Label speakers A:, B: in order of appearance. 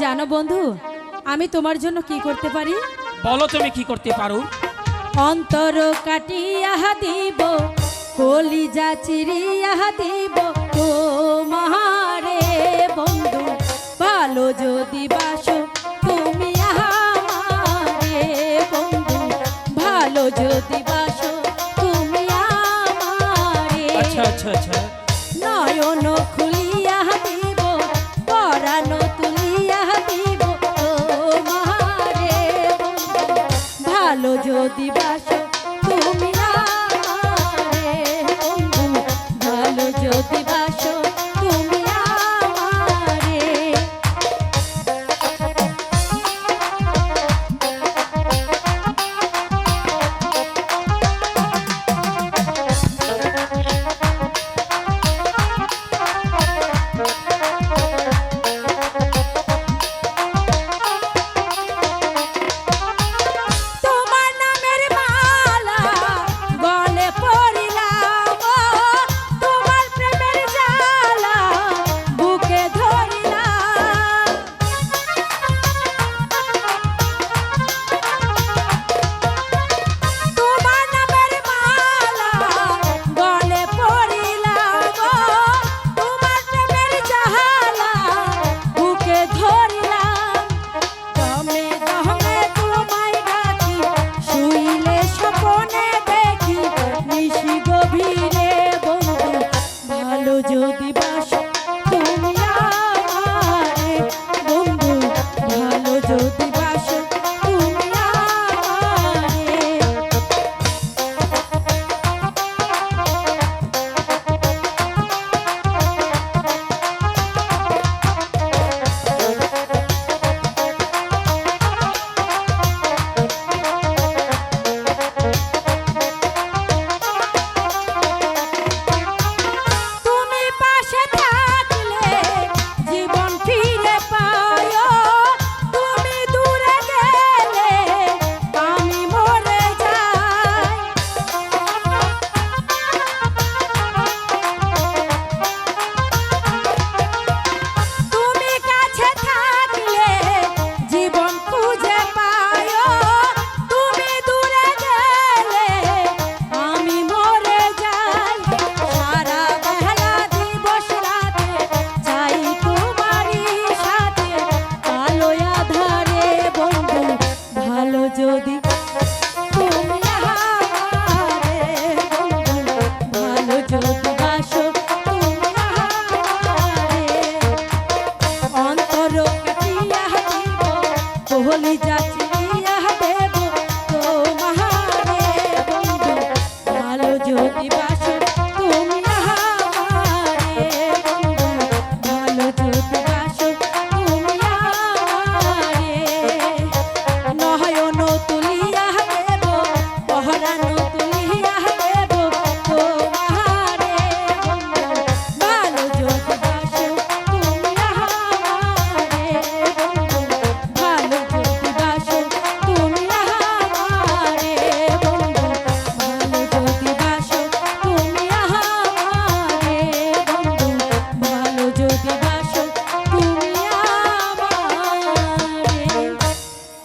A: জানো বন্ধু আমি তোমার জন্য কি করতে পারি?
B: বলো তুমি কি করতে পারো?
A: অন্তর কাটিয়া দিব কলিজা চিরিয়া দিব তোমারে বন্ধু ভালো যদি বা যদি Olha